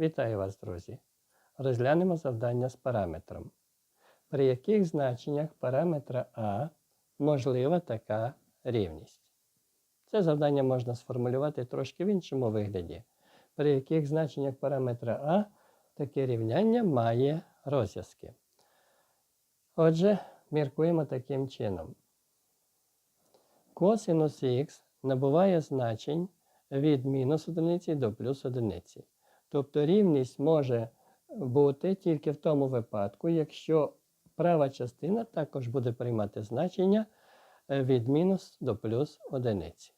Вітаю вас, друзі! Розглянемо завдання з параметром. При яких значеннях параметра А можлива така рівність? Це завдання можна сформулювати трошки в іншому вигляді. При яких значеннях параметра А таке рівняння має розв'язки. Отже, міркуємо таким чином. Косинус х набуває значень від мінус одиниці до плюс одиниці. Тобто рівність може бути тільки в тому випадку, якщо права частина також буде приймати значення е, від мінус до плюс одиниці.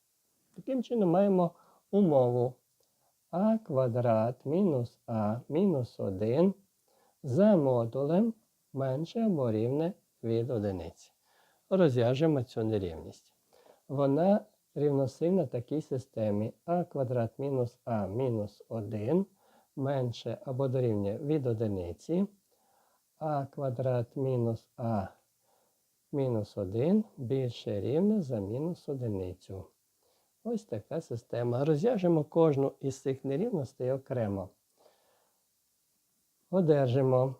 Таким чином маємо умову а квадрат мінус а мінус 1 за модулем менше або рівне від одиниці. Розв'яжемо цю нерівність. Вона рівносильна такій системі а квадрат мінус а мінус 1 менше або дорівнює від одиниці, а квадрат мінус а мінус 1 більше рівне за мінус одиницю. Ось така система. Розв'яжемо кожну із цих нерівностей окремо. Одержимо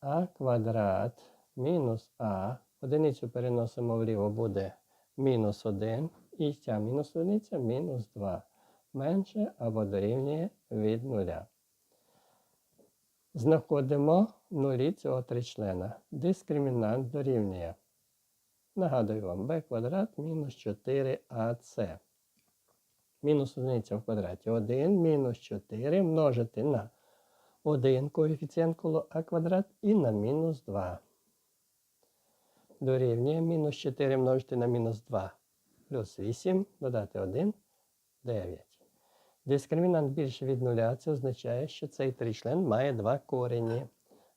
а квадрат мінус а. Одиницю переносимо вліво буде мінус 1. І ця мінус одиниця мінус 2. Менше або дорівнює від нуля. Знаходимо нулі цього тричлена. Дискримінант дорівнює. Нагадую вам, b квадрат мінус 4ac. Мінус одиниця в квадраті 1 мінус 4 множити на 1 коефіцієнт коло а квадрат і на мінус 2. Дорівнює мінус 4 множити на мінус 2 плюс 8, додати 1, 9. Дискримінант більше від нуля, це означає, що цей тричлен має два корені.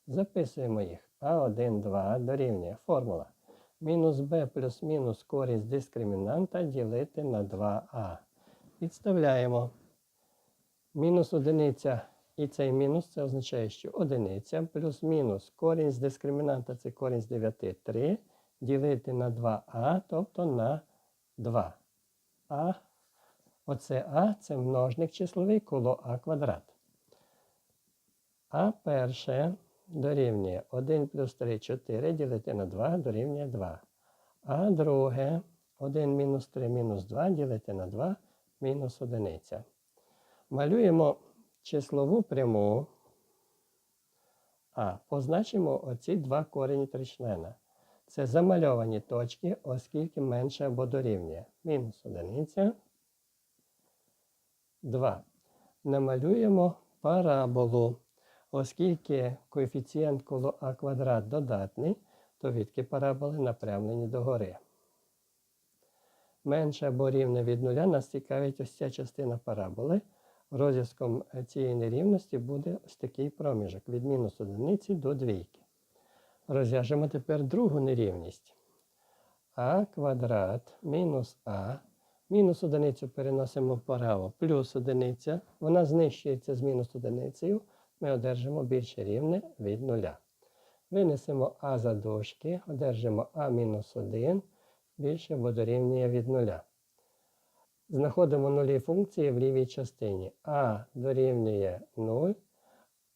Записуємо їх. А1, 2 дорівнює формула. Мінус b плюс мінус з дискримінанта ділити на 2а. Підставляємо. Мінус одиниця і цей мінус це означає, що одиниця плюс мінус корінь дискримінанта це корінь з 9, 3, ділити на 2а, тобто на 2. Оце А це множник числовий коло А квадрат. А перше дорівнює 1 плюс 3 4 ділити на 2 дорівнює 2. А друге 1 мінус 3 мінус 2 ділити на 2 мінус 1. Малюємо числову пряму. А позначимо оці два корені тричлена. Це замальовані точки, оскільки менше або дорівнює. Мінус одиниця. 2. Намалюємо параболу. Оскільки коефіцієнт коло а квадрат додатний, то відки параболи напрямлені догори. Менше або рівне від нуля нас цікавить ось ця частина параболи. Розв'язком цієї нерівності буде ось такий проміжок від мінус одиниці до двійки. Розв'яжемо тепер другу нерівність. а квадрат мінус а Мінус одиницю переносимо вправо, плюс одиниця. Вона знищується з мінус одиницею. Ми одержимо більше рівне від нуля. Винесемо А за дужки, одержимо А мінус 1 більше або дорівнює від нуля. Знаходимо нулі функції в лівій частині. А дорівнює 0,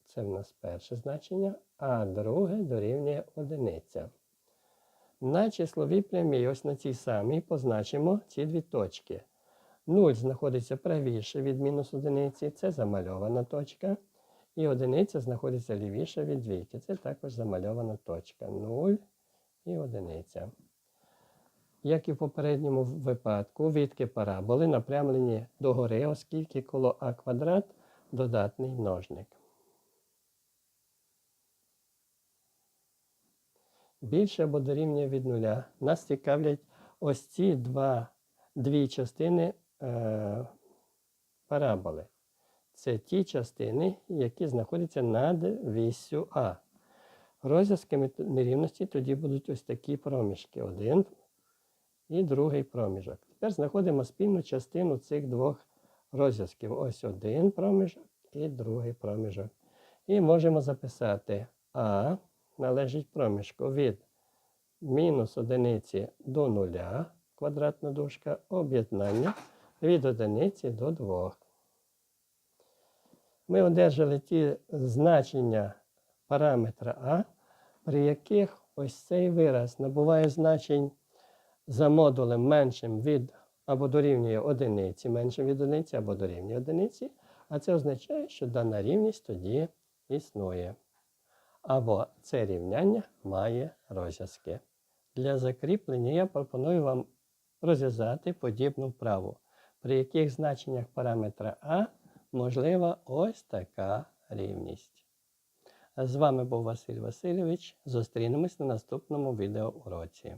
це в нас перше значення, а друге дорівнює одиниця. На числовій прямій, ось на цій самій, позначимо ці дві точки. 0 знаходиться правіше від мінус одиниці, це замальована точка. І одиниця знаходиться лівіше від двійки. Це також замальована точка. 0 і одиниця. Як і в попередньому випадку, відки параболи напрямлені догори, оскільки коло а квадрат додатний множник. Більше або дорівнює від нуля. Нас цікавлять ось ці два, дві частини е, параболи. Це ті частини, які знаходяться над вісю А. Розв'язками нерівності тоді будуть ось такі проміжки. Один і другий проміжок. Тепер знаходимо спільну частину цих двох розв'язків. Ось один проміжок і другий проміжок. І можемо записати А належить проміжку від мінус одиниці до нуля, квадратна дужка, об'єднання від одиниці до 2. ми одержали ті значення параметра А, при яких ось цей вираз набуває значень за модулем меншим від або дорівнює одиниці, меншим від одиниці або дорівнює одиниці, а це означає, що дана рівність тоді існує. Або це рівняння має розв'язки. Для закріплення я пропоную вам розв'язати подібну вправу, при яких значеннях параметра А можлива ось така рівність. З вами був Василь Васильович. Зустрінемось на наступному відеоуроці.